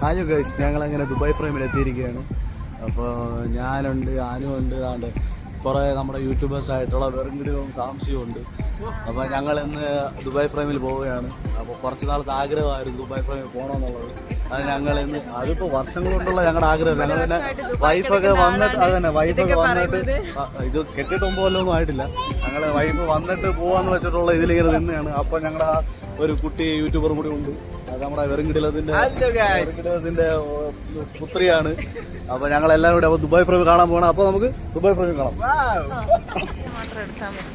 Hi guys ഞങ്ങൾ അങ്ങനെ Dubai ഫ്രെയിമിൽ എത്തിയിരിക്കുകയാണ് അപ്പോൾ ഞാനുണ്ട് ആനുണ്ട് ആണ്ട് കുറേ നമ്മുടെ യൂട്യൂബേഴ്സ് ആയിട്ടുള്ള വെറുങ്കിടിയും സാംസ്യവും ഉണ്ട്. അപ്പോൾ ഞങ്ങൾ ഇന്ന് ദുബായ് ഫ്രെയിമിൽ പോവുകയാണ്. അപ്പോൾ കുറച്ച് നാളത്തെ ആഗ്രഹമായിരുന്നു ദുബായ് ഫ്രെയിമിൽ പോകണമെന്നുള്ളത് അത് ഞങ്ങൾ ഇന്ന് അതിപ്പോൾ വർഷങ്ങൾ കൊണ്ടുള്ള ഞങ്ങളുടെ ആഗ്രഹം. ഞങ്ങൾ തന്നെ വൈഫൊക്കെ വന്നിട്ട് അത് തന്നെ വൈഫൊക്കെ വന്നിട്ട് ഇത് കെട്ടിട്ട് മുമ്പൊന്നും ആയിട്ടില്ല. ഞങ്ങൾ വൈഫ് വന്നിട്ട് പോകാമെന്ന് വെച്ചിട്ടുള്ള ഇതിലിങ്ങനെ നിന്നെയാണ്. അപ്പോൾ ഞങ്ങളുടെ ആ ഒരു കുട്ടി യൂട്യൂബർ കൂടി ഉണ്ട്. നമ്മുടെ വെറുങ്കിടിലത്തിന്റെ വെറുങ്കിടിലത്തിന്റെ പുത്രിയാണ്. അപ്പൊ ഞങ്ങൾ എല്ലാവരും കൂടെ അപ്പൊ ദുബായ് പ്രേമി കാണാൻ പോകണം അപ്പൊ നമുക്ക് ദുബായ് പ്രേമി കാണാം. മാത്രം എടുത്താൽ മതി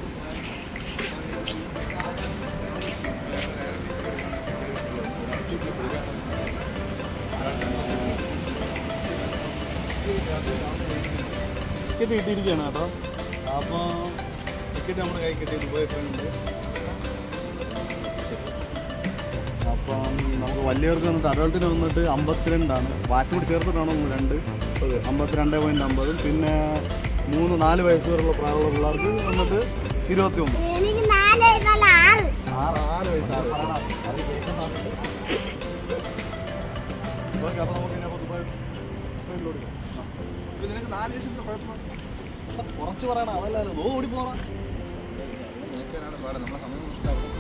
ടിക്കറ്റ് കിട്ടിയിരിക്കുകയാണ് കേട്ടോ. അപ്പോൾ ടിക്കറ്റ് നമ്മുടെ കൈ കിട്ടിയത് ഉണ്ട്. അപ്പം നമുക്ക് വലിയവർക്ക് വന്നിട്ട് അഡൾട്ടിന് വന്നിട്ട് അമ്പത്തിരണ്ടാണ്. വാറ്റ് കൂടി ചേർത്തിട്ടാണ് ഒന്ന് രണ്ട്? അമ്പത്തിരണ്ട് പോയിന്റ് അമ്പതും. പിന്നെ മൂന്ന് നാല് വയസ്സ് വരെയുള്ള പ്രായമുള്ള പിള്ളേർക്ക് വന്നിട്ട് ഇരുപത്തി ഒന്ന് കുറച്ച് പറയണം നാല് ഓടി ആറ് നമ്മളെ ആറ്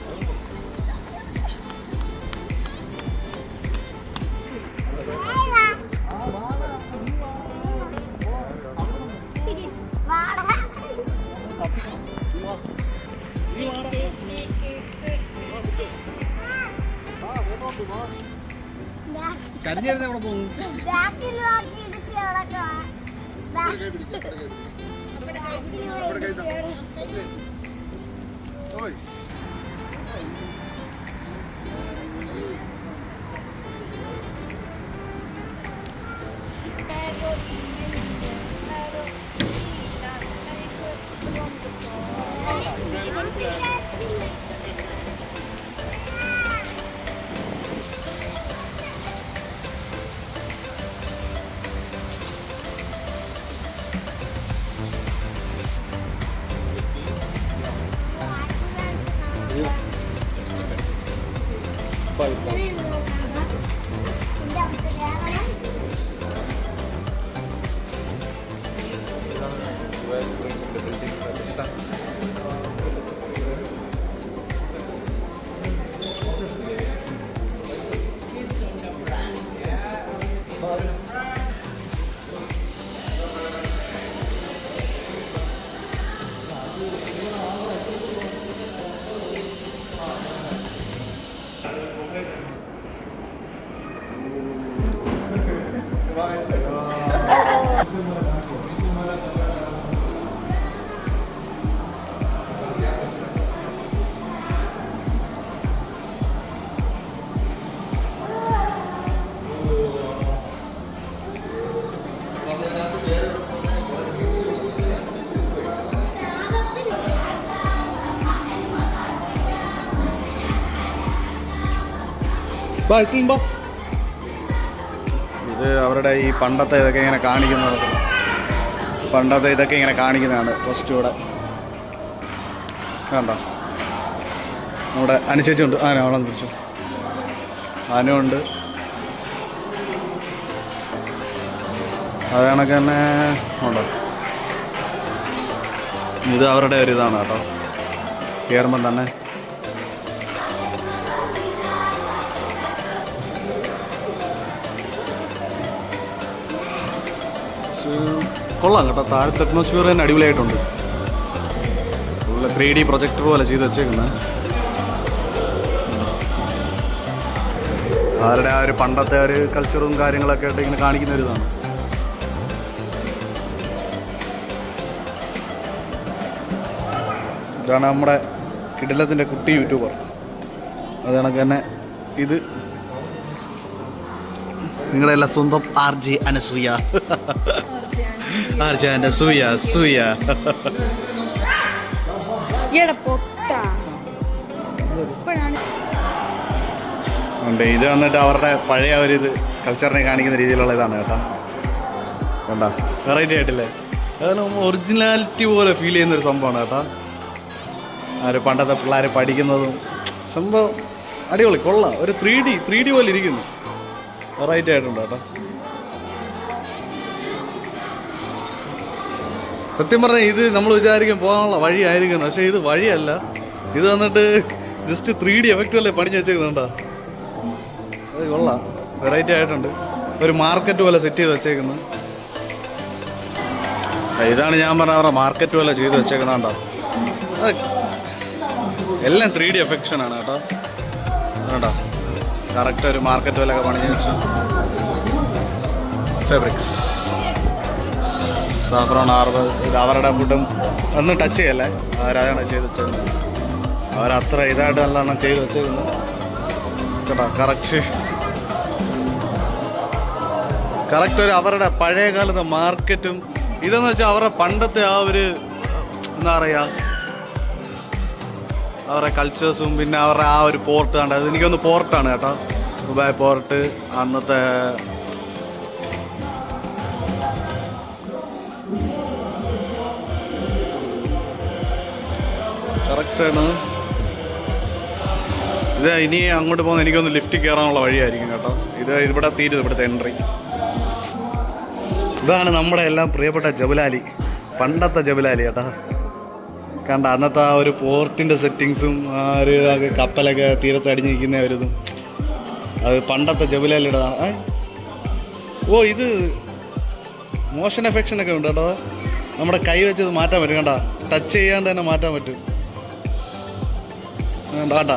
ചരിഞ്ഞിരുന്ന എവിടെ പോകുന്നു ഓയ്. 5 lang. ദാ. ഇത് അവരുടെ ഈ പണ്ടത്തെ ഇതൊക്കെ ഇങ്ങനെ കാണിക്കുന്നത്. പണ്ടത്തെ ഇതൊക്കെ ഇങ്ങനെ കാണിക്കുന്നതാണ് ഫസ്റ്റ് ഇവിടെ. കണ്ടോ? നമ്മുടെ അനുചേച്ചുണ്ട് ആന അവളെ തിരിച്ചു ആനയുണ്ട് അത് കണക്ക് തന്നെ ഉണ്ടോ? ഇത് അവരുടെ ഒരു ഇതാണ് കേട്ടോ. കയറുമ്പം തന്നെ കൊള്ളാം കേട്ടോ. താഴത്തെ അറ്റ്മോസ്ഫിയർ തന്നെ അടിപൊളിയായിട്ടുണ്ട്. ഫുള്ള് ത്രീ ഡി പ്രൊജക്ടർ പോലെ ചെയ്ത് വെച്ചേക്കുന്നത് അവരുടെ ആ ഒരു പണ്ടത്തെ ഒരു കൾച്ചറും കാര്യങ്ങളൊക്കെ ആയിട്ട് ഇങ്ങനെ കാണിക്കുന്ന ഒരു ഇതാണ്. ഇതാണ് നമ്മുടെ കിടിലത്തിന്റെ കുട്ടി യൂട്യൂബർ അത് കണക്ക് തന്നെ ഇത്. നിങ്ങളുടെ എല്ലാം സ്വന്തം ആർ ജെ അനസൂയ. ആർ സൂയ സൂയ. ഉണ്ട് ഇത് വന്നിട്ട് അവരുടെ പഴയ ഒരു ഇത് കൾച്ചറിനെ കാണിക്കുന്ന രീതിയിലുള്ള ഇതാണ് കേട്ടോ. കണ്ടാ? വെറൈറ്റി ആയിട്ടില്ലേ? അതെല്ലാം ഒറിജിനാലിറ്റി പോലെ ഫീൽ ചെയ്യുന്ന ഒരു സംഭവമാണ് കേട്ടോ. ആ ഒരു പണ്ടത്തെ പിള്ളേർ പഠിക്കുന്നതും സംഭവം അടിപൊളി കൊള്ളാം. ഒരു ത്രീ ഡി ത്രീ ഡി പോലെ ഇരിക്കുന്നു. വെറൈറ്റി ആയിട്ടുണ്ട് കേട്ടോ. സത്യം പറഞ്ഞാൽ ഇത് നമ്മൾ വിചാരിക്കും പോകാനുള്ള വഴി ആയിരിക്കണം പക്ഷേ ഇത് വഴിയല്ല. ഇത് വന്നിട്ട് ജസ്റ്റ് ത്രീ ഡി എഫക്റ്റ് അല്ലേ പണിഞ്ഞ് വെച്ചേക്കുന്നുണ്ടോ? അത് കൊള്ളാം. വെറൈറ്റി ആയിട്ടുണ്ട്. ഒരു മാർക്കറ്റ് പോലെ സെറ്റ് ചെയ്ത് വെച്ചേക്കുന്നു. ഇതാണ് ഞാൻ പറഞ്ഞ അവരുടെ മാർക്കറ്റ് പോലെ ചെയ്ത് വെച്ചേക്കുന്നുണ്ടോ? എല്ലാം ത്രീ ഡി എഫക്ഷൻ ആണ് കേട്ടോ. കേട്ടോ കറക്റ്റ് ഒരു മാർക്കറ്റ് വിലയൊക്കെ പണിഞ്ഞ് വെച്ചു. ഫാബ്രിക്സ് സാഫ്രോൺ ആർബർ ഇത് അവരുടെ ഫുഡും ഒന്നും ടച്ച് ചെയ്യല്ലേ? അവരാണ് ചെയ്ത് വെച്ചത് അവരത്ര ഇതായിട്ട് നല്ലോണം ചെയ്ത് വെച്ചിരുന്നു കേട്ടോ കറക്റ്റ് കറക്റ്റ് ഒരു അവരുടെ പഴയ കാലത്തെ മാർക്കറ്റും ഇതെന്ന് വെച്ചാൽ അവരുടെ പണ്ടത്തെ ആ ഒരു എന്താ പറയുക അവരുടെ കൾച്ചേഴ്സും പിന്നെ അവരുടെ ആ ഒരു പോർട്ട് കണ്ടത്. എനിക്കൊന്ന് പോർട്ടാണ് കേട്ടോ. ദുബായ് പോർട്ട് അന്നത്തെ കറക്റ്റാണ് ഇത് ഇനി അങ്ങോട്ട് പോകുന്ന എനിക്കൊന്ന് ലിഫ്റ്റ് കയറാനുള്ള വഴിയായിരിക്കും കേട്ടോ. ഇത് ഇവിടെ തീരും ഇവിടുത്തെ എൻട്രി ഇതാണ് നമ്മുടെ എല്ലാം പ്രിയപ്പെട്ട ജബലാലി പണ്ടത്തെ ജബലാലി കേട്ടോ. കണ്ട അന്നത്തെ ആ ഒരു പോർട്ടിന്റെ സെറ്റിങ്സും ആ ഒരു കപ്പലൊക്കെ തീരത്ത് അടിഞ്ഞിരിക്കുന്ന ഒരിതും അത് പണ്ടത്തെ ജബലാലിയുടെ ഓ ഇത് മോഷൻ എഫക്ഷൻ ഒക്കെ ഉണ്ട് കേട്ടോ. നമ്മുടെ കൈ വെച്ചത് മാറ്റാൻ പറ്റും കണ്ട. ടച്ച് ചെയ്യാണ്ട് തന്നെ മാറ്റാൻ പറ്റും. വേണ്ട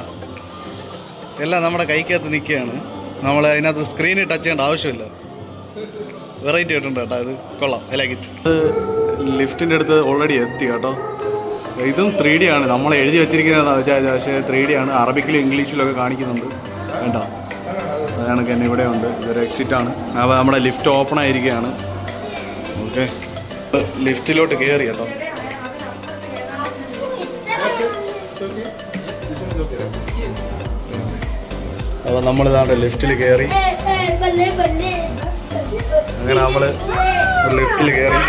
എല്ലാം നമ്മുടെ കൈക്കകത്ത് നിൽക്കുകയാണ്. നമ്മൾ അതിനകത്ത് സ്ക്രീനിൽ ടച്ച് ചെയ്യേണ്ട ആവശ്യമില്ല. വെറൈറ്റി ആയിട്ടുണ്ട് കേട്ടോ ഇത്. കൊള്ളാം. ലൈക്ക് ഇറ്റ് ലിഫ്റ്റിന്റെ അടുത്ത് ഓൾറെഡി എത്തി കേട്ടോ. ഇതും ത്രീ ഡി ആണ്. നമ്മൾ എഴുതി വെച്ചിരിക്കുന്നതെന്ന് വെച്ചാൽ പക്ഷേ ത്രീ ഡി ആണ്. അറബിക്കിലും ഇംഗ്ലീഷിലൊക്കെ കാണിക്കുന്നുണ്ട്. വേണ്ട അതാണ് തന്നെ ഇവിടെ ഉണ്ട്. ഇതൊരു എക്സിറ്റ് ആണ്. അപ്പോൾ നമ്മുടെ ലിഫ്റ്റ് ഓപ്പൺ ആയിരിക്കുകയാണ്. ഓക്കെ. ലിഫ്റ്റിലോട്ട് കയറി കേട്ടോ. അപ്പോൾ നമ്മളിതാണ്ട് ലിഫ്റ്റിൽ കയറി അങ്ങനെ നമ്മൾ ലിഫ്റ്റിൽ കയറി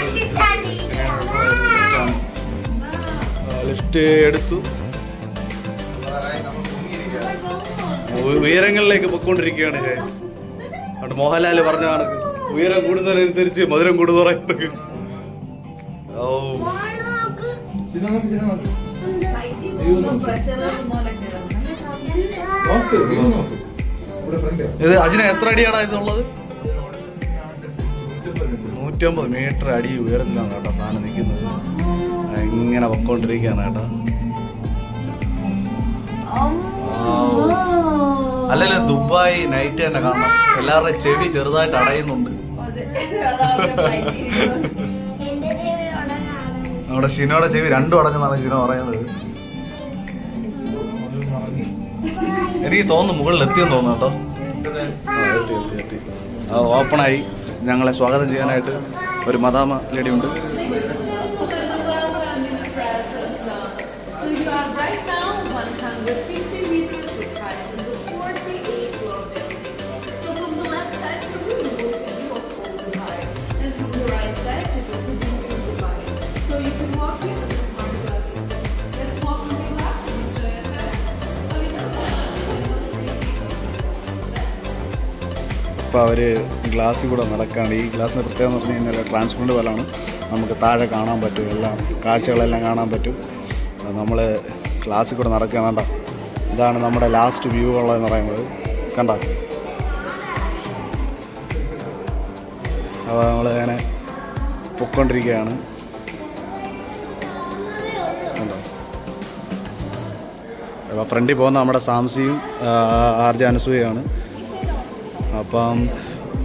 ലിഫ്റ്റ് എടുത്തു. ഉയരങ്ങളിലേക്ക് പൊയ്ക്കൊണ്ടിരിക്കുകയാണ് ഗൈസ് അതുകൊണ്ട് മോഹൻലാൽ പറഞ്ഞ കണക്ക്. ഉയരം കൂടുന്നതിനനുസരിച്ച് മധുരം കൂടുന്ന പറയുന്നത് ഓ ഇത് അജിന എത്ര അടിയാടാ ഇതുള്ളത് നൂറ്റമ്പത് മീറ്റർ അടി ഉയരത്തിലാണ് കേട്ടോ സാധനം നിൽക്കുന്നത്. ഇങ്ങനെ പൊക്കോണ്ടിരിക്കുകയാണ് കേട്ടോ. അല്ലല്ല ദുബായ് നൈറ്റ് തന്നെ കാണണം. എല്ലാവരുടെയും ചെവി ചെറുതായിട്ട് അടയുന്നുണ്ട്. നമ്മുടെ ഷിനോടെ ചെവി രണ്ടും അടഞ്ഞെന്നാണ് ഷിനോ പറയുന്നത്. എനിക്ക് തോന്നുന്നു മുകളിൽ എത്തിയെന്ന് തോന്നുന്നു കേട്ടോ. ഓപ്പണായി ഞങ്ങളെ സ്വാഗതം ചെയ്യാനായിട്ട് ഒരു മദാമ ലേഡി ഇപ്പോൾ അവർ ഗ്ലാസ്സിൽ കൂടെ നടക്കുകയാണ് ഈ ഗ്ലാസ്സിന്റെ പ്രത്യേകത എന്ന് പറഞ്ഞു കഴിഞ്ഞാൽ ട്രാൻസ്പെറന്റ് പോലാണ് നമുക്ക് താഴെ കാണാൻ പറ്റും. എല്ലാം കാഴ്ചകളെല്ലാം കാണാൻ പറ്റും. നമ്മൾ ക്ലാസ്സിൽ കൂടെ നടക്കുക വേണ്ട ഇതാണ് നമ്മുടെ ലാസ്റ്റ് വ്യൂ ഉള്ളതെന്ന് പറയുന്നത്. കണ്ട? അപ്പോൾ നമ്മൾ അങ്ങനെ പൊക്കൊണ്ടിരിക്കുകയാണ്. കണ്ടോ? അപ്പോൾ ഫ്രണ്ടിൽ പോകുന്ന നമ്മുടെ സാംസിയും ആർജ അനസൂയാണ് അപ്പം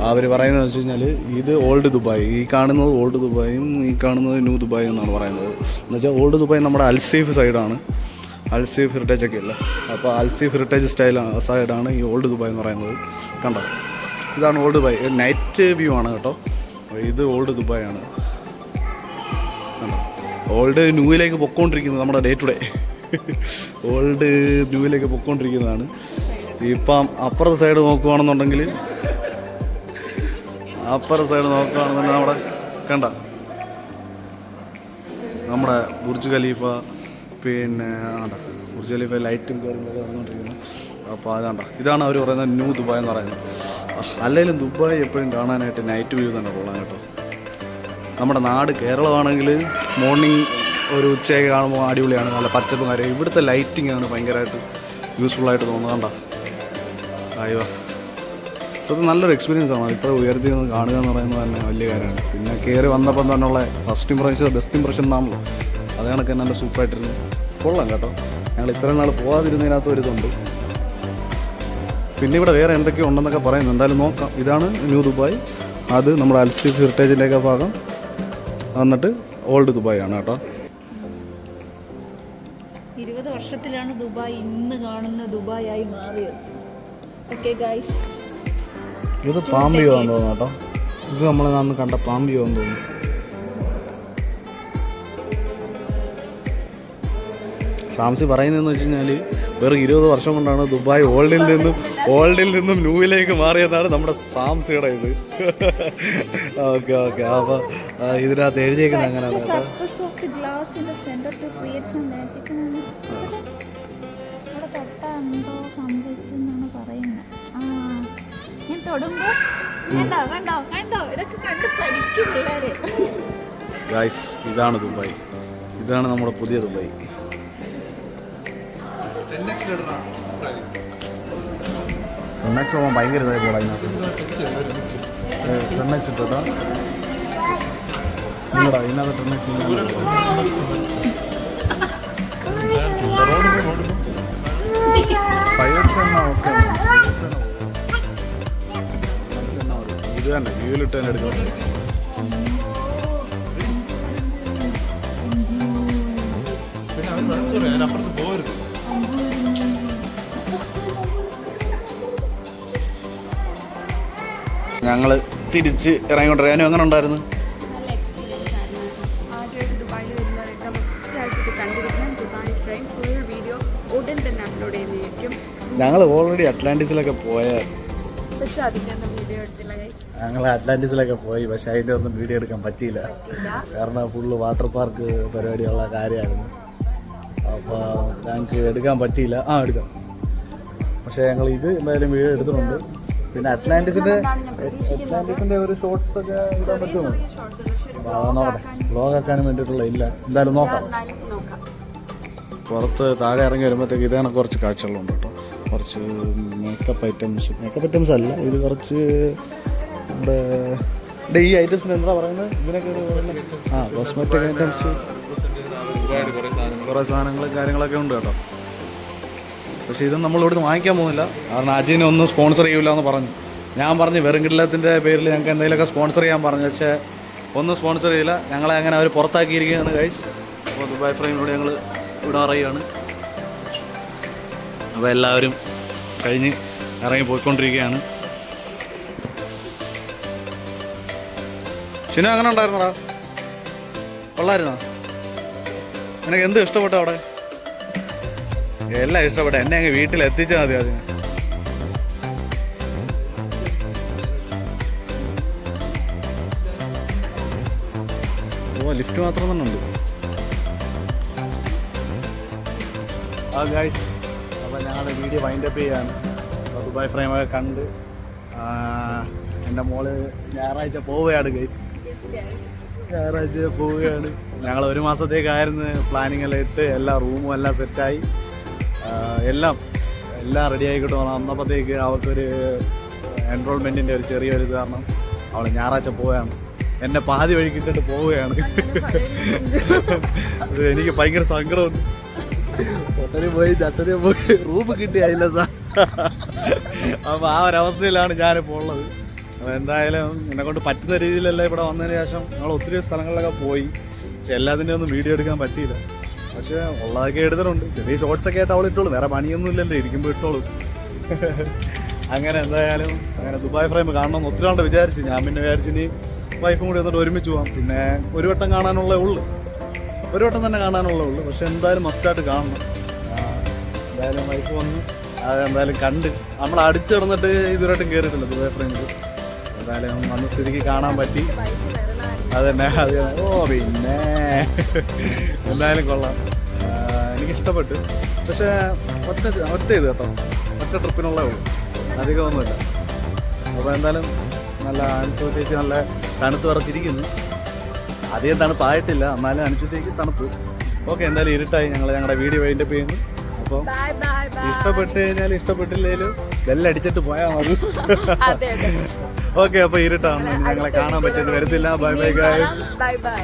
അവർ പറയുന്നത് വെച്ച് കഴിഞ്ഞാൽ ഇത് ഓൾഡ് ദുബായ്. ഈ കാണുന്നത് ഓൾഡ് ദുബായും ഈ കാണുന്നത് ന്യൂ ദുബായ് എന്നാണ് പറയുന്നത്. എന്ന് വെച്ചാൽ ഓൾഡ് ദുബായ് നമ്മുടെ അൽസീഫ് സൈഡാണ്. അൽസീഫ് ഹെറിറ്റേജ് ഒക്കെ ഇല്ല? അപ്പോൾ അൽസീഫ് ഹെറിറ്റേജ് സ്റ്റൈൽ സൈഡാണ് ഈ ഓൾഡ് ദുബായ് എന്ന് പറയുന്നത്. കണ്ടോ? ഇതാണ് ഓൾഡ് ദുബായ്. നൈറ്റ് വ്യൂ ആണ് കേട്ടോ. ഇത് ഓൾഡ് ദുബായ് ആണ്. കണ്ടോ? ഓൾഡ് ന്യൂയിലേക്ക് പൊക്കോണ്ടിരിക്കുന്നത് നമ്മുടെ ഡേ ടു ഡേ ഓൾഡ് ന്യൂയിലേക്ക് പൊക്കോണ്ടിരിക്കുന്നതാണ്. ഇപ്പം അപ്പുറത്തെ സൈഡ് നോക്കുകയാണെന്നുണ്ടെങ്കിൽ അപ്പുറത്തെ സൈഡ് നോക്കുകയാണെന്നുണ്ടെങ്കിൽ നമ്മുടെ കണ്ട? നമ്മുടെ ബുർജ് ഖലീഫ പിന്നെ ആണ്ട. ബുർജ് ഖലീഫ ലൈറ്റും കാര്യങ്ങളൊക്കെ നടന്നുകൊണ്ടിരിക്കുന്നു. അപ്പോൾ അതാണ്ട. ഇതാണ് അവർ പറയുന്നത് ന്യൂ ദുബായ് എന്ന് പറയുന്നത്. അല്ലെങ്കിലും ദുബായ് എപ്പോഴും കാണാനായിട്ട് നൈറ്റ് വ്യൂ തന്നെ കൊള്ളാം കേട്ടോ. നമ്മുടെ നാട് കേരളമാണെങ്കിൽ മോർണിംഗ് ഒരു ഉച്ചയൊക്കെ കാണുമ്പോൾ അടിപൊളിയാണ്. നല്ല പച്ചപ്പ് കാര്യം ഇവിടുത്തെ ലൈറ്റിംഗ് ആണ് ഭയങ്കരമായിട്ട് യൂസ്ഫുള്ളായിട്ട് തോന്നുന്നത്. തോന്നുന്നുണ്ട അയ്യോ സത്യം നല്ലൊരു എക്സ്പീരിയൻസ് ആണ്. ഇപ്പോൾ ഉയർത്തി നിന്ന് കാണുക എന്ന് പറയുന്നത് തന്നെ വലിയ കാര്യമാണ്. പിന്നെ കയറി വന്നപ്പം തന്നെയുള്ള ഫസ്റ്റ് ഇംപ്രഷൻ ബെസ്റ്റ് ഇംപ്രഷൻ എന്നാണല്ലോ. അത് കണക്ക് തന്നെ നല്ല സൂപ്പറായിട്ടിരുന്നു. കൊള്ളാം കേട്ടോ. ഞങ്ങൾ ഇത്രയും നാൾ പോകാതിരുന്നതിനകത്ത് ഒരു ഇതുണ്ട്. പിന്നെ ഇവിടെ വേറെ എന്തൊക്കെയോ ഉണ്ടെന്നൊക്കെ പറയുന്നു എന്തായാലും നോക്കാം. ഇതാണ് ന്യൂ ദുബായ്. അത് നമ്മുടെ അൽസീഫ് ഹെറിറ്റേജിന്റെയൊക്കെ ഭാഗം. എന്നിട്ട് ഓൾഡ് ദുബായ് ആണ് കേട്ടോ. ഇരുപത് വർഷത്തിലാണ് ദുബായ് ഇന്ന് കാണുന്ന ദുബായ് ആയി മാറിയത്. ഓക്കെ ഗൈസ് ഇത് പാമ്പ് ആണെന്ന് തോന്നുന്നു കേട്ടോ. ഇത് നമ്മൾ അന്ന് കണ്ട പാമ്പ് എന്ന് തോന്നുന്നു. സാംസി പറയുന്നതെന്ന് വെച്ച് കഴിഞ്ഞാൽ വെറും ഇരുപത് വർഷം കൊണ്ടാണ് ദുബായ് ഓൾഡിൽ നിന്നും ഓൾഡിൽ നിന്നും ന്യൂവിലേക്ക് മാറിയതാണ് നമ്മുടെ സാംസിയുടെ ഇത്. ഓക്കെ ഓക്കെ അപ്പോൾ ഇതിനകത്ത് എഴുതിയേക്കുന്നത് അങ്ങനെയാണ് തൊടുമ്പോ കണ്ടോ കണ്ടോ കണ്ടോ ഇതൊക്കെ കണ്ട് പഠിക്കും പിള്ളേരെ. ഗായ്സ് ഇതാണ് ദുബായ്. ഇതാണ് നമ്മുടെ പുതിയ ദുബായ്. ടെണ്ണക്സ് പോകാൻ ഭയങ്കര ഇതായി പോടാ അതിനകത്ത്. ടെണ്ണക്സ് ഇട്ടോ ഇല്ലടാ ഇതിനകത്ത് ടെണ്ണക്സ് പൈലറ്റ്സ് എന്നാ ഓക്കെ ആയിരുന്നു. തന്നെ ദുബായിൽ തന്നെ മസ്റ്റ് ആയിട്ട് ഇത് കണ്ടിരിക്കണം ദുബായ് ഫ്രണ്ട് ഫുൾ വീഡിയോ തിരിച്ച് തന്നെ അപ്ലോഡ് ഉണ്ടായിരുന്നു ഞങ്ങൾ ഓൾറെഡി അറ്റ്ലാന്റിസിലൊക്കെ പോയ ഞങ്ങൾ അറ്റ്ലാന്റിസിലൊക്കെ പോയി പക്ഷെ അതിന്റെ ഒന്നും വീഡിയോ എടുക്കാൻ പറ്റിയില്ല. കാരണം ഫുള്ള് വാട്ടർ പാർക്ക് പരിപാടിയുള്ള കാര്യമായിരുന്നു. അപ്പോൾ ഞങ്ങൾക്ക് എടുക്കാൻ പറ്റിയില്ല. ആ എടുക്കാം. പക്ഷേ ഞങ്ങൾ ഇത് എന്തായാലും വീഡിയോ എടുത്തിട്ടുണ്ട്. പിന്നെ അറ്റ്ലാന്റിസിന്റെ അറ്റ്ലാന്റിസിന്റെ ഒരു ഷോർട്സ് ഒക്കെ ഇടാൻ പറ്റുമോ? നോക്കട്ടെ. വേണ്ടിയിട്ടുള്ള ഇല്ല. എന്തായാലും നോക്കാം. പുറത്ത് താഴെ ഇറങ്ങി വരുമ്പോഴത്തേക്ക് ഇതാണ് കുറച്ച് കാഴ്ചകളുണ്ട് കേട്ടോ. കുറച്ച് മേക്കപ്പ് ഐറ്റംസ് മേക്കപ്പ് ഐറ്റംസ് അല്ല ഇത് കുറച്ച് നമ്മുടെ ഈ ഐറ്റംസിന് എന്താ പറയുന്നത്? ഇതിനൊക്കെ ആ കോസ്മെറ്റിക് ഐറ്റംസ് കുറേ സാധനങ്ങളും. കാര്യങ്ങളൊക്കെ ഉണ്ട് കേട്ടോ. പക്ഷേ ഇത് നമ്മൾ ഇവിടുന്ന് വാങ്ങിക്കാൻ പോകുന്നില്ല. കാരണം അജിനെ ഒന്നും സ്പോൺസർ ചെയ്യില്ല എന്ന് പറഞ്ഞു. ഞാൻ പറഞ്ഞു വെറും കിടിലത്തിന്റെ പേരിൽ ഞങ്ങൾക്ക് എന്തെങ്കിലുമൊക്കെ സ്പോൺസർ ചെയ്യാൻ പറഞ്ഞു. പക്ഷേ ഒന്നും സ്പോൺസർ ചെയ്യില്ല. ഞങ്ങളെ അങ്ങനെ അവർ പുറത്താക്കിയിരിക്കുകയാണ് ഗൈസ് അപ്പോൾ ദുബായ് ഫ്രെയിമിലൂടെ ഞങ്ങൾ ഇവിടെ അറിയുകയാണ് അപ്പോൾ എല്ലാവരും കഴിഞ്ഞ് ഇറങ്ങി പോയിക്കൊണ്ടിരിക്കുകയാണ്. ഷിനു അങ്ങനെ ഉണ്ടായിരുന്നടാ. കൊള്ളായിരുന്നോ? നിനക്ക് എന്ത് ഇഷ്ടപ്പെട്ടു അവിടെ? എല്ലാം ഇഷ്ടപ്പെട്ടു. എന്നെ അങ്ങ് വീട്ടിൽ എത്തിച്ചാൽ മതി അതിന് ഓ ലിഫ്റ്റ് മാത്രം തന്നെ ഉണ്ട്. ആ അപ്പോൾ ഞങ്ങളുടെ വീഡിയോ വൈൻഡപ്പ് ചെയ്യാണ് അപ്പോൾ ദുബായ് ഫ്രെയിമൊക്കെ കണ്ട് എന്റെ മോൾ ഞായറാഴ്ച പോവുകയാണ് ഗൈസ് ഞായറാഴ്ച പോവുകയാണ്. ഞങ്ങൾ ഒരു മാസത്തേക്കായിരുന്നു പ്ലാനിങ് എല്ലാം ഇട്ട് എല്ലാ റൂമും എല്ലാം സെറ്റായി എല്ലാം എല്ലാം റെഡി ആയിക്കോട്ടെ. അന്നപ്പോഴത്തേക്ക് അവർക്കൊരു എൻറോൾമെന്റിന്റെ ഒരു ചെറിയൊരു ഇത് കാരണം. അവൾ ഞായറാഴ്ച പോവുകയാണ്. എന്നെ പാതി വഴിക്കിട്ടിട്ട് പോവുകയാണ്. എനിക്ക് ഭയങ്കര സങ്കടമുണ്ട്. ചട്ടന് പോയി ചട്ടന് പോയി. റൂം കിട്ടിയായില്ല സാർ അപ്പോൾ ആ ഒരവസ്ഥയിലാണ് ഞാനിപ്പോൾ ഉള്ളത്. അപ്പോൾ എന്തായാലും എന്നെ കൊണ്ട് പറ്റുന്ന രീതിയിലല്ല ഇവിടെ വന്നതിന് ശേഷം ഞങ്ങൾ ഒത്തിരി സ്ഥലങ്ങളിലൊക്കെ പോയി. പക്ഷെ എല്ലാത്തിന്റെ ഒന്നും വീഡിയോ എടുക്കാൻ പറ്റിയില്ല. പക്ഷേ ഉള്ളതൊക്കെ എടുത്തിട്ടുണ്ട്. ചെറിയ ഷോർട്സ് ഒക്കെ ആയിട്ട് അവൾ ഇട്ടോളൂ. വേറെ പണിയൊന്നും ഇല്ലല്ലോ. ഇരിക്കുമ്പോൾ ഇട്ടോളൂ. അങ്ങനെ എന്തായാലും അങ്ങനെ ദുബായ് ഫ്രെയിം കാണണമെന്ന് ഒത്തിരി ആണ്ട് വിചാരിച്ചു. ഞാൻ പിന്നെ വിചാരിച്ചു ഇനി വൈഫും കൂടി എന്നിട്ട് ഒരുമിച്ച് പോവാം. പിന്നെ ഒരു വട്ടം കാണാനുള്ളേ ഉള്ളൂ. ഒരു വട്ടം തന്നെ കാണാനുള്ളേ ഉള്ളൂ. പക്ഷെ എന്തായാലും മസ്റ്റായിട്ട് കാണണം. എന്തായാലും വൈഫ് വന്ന്. അത് എന്തായാലും കണ്ട് നമ്മൾ അടിച്ചിടന്നിട്ട് ഇതുവരായിട്ടും കയറിയിട്ടില്ല ദുബായ് ഫ്രണ്ട്സ് എന്തായാലും വന്ന സ്ഥിതിക്ക് കാണാൻ പറ്റി. അതന്നെ അത് ഓ പിന്നെ. എന്തായാലും കൊള്ളാം. എനിക്കിഷ്ടപ്പെട്ടു. പക്ഷെ ഒറ്റ ഒറ്റ ഇത് കേട്ടോ. ഒറ്റ ട്രിപ്പിനുള്ളേ ഉള്ളൂ. അധികമൊന്നുമില്ല. അപ്പോൾ എന്തായാലും നല്ല അനുസരിച്ച് ചേച്ചി നല്ല തണുത്ത് വിറച്ചിരിക്കുന്നു. അധികം തണുപ്പായിട്ടില്ല എന്നാലും അനുസരിച്ചേക്ക് തണുപ്പ്. ഓക്കെ എന്തായാലും ഇരുട്ടായി ഞങ്ങൾ ഞങ്ങളുടെ വീഡിയോ വൈൻഡ് അപ്പ് ചെയ്യുന്നു അപ്പോൾ ഇഷ്ടപ്പെട്ട് കഴിഞ്ഞാൽ ഇഷ്ടപ്പെട്ടില്ലെങ്കിലും ബെല്ലടിച്ചിട്ട് പോയാൽ മതി. ഓക്കെ അപ്പോൾ ഇരുട്ടാണ്. ഞങ്ങളെ കാണാൻ പറ്റുന്നത് വരത്തില്ല bye bye guys bye bye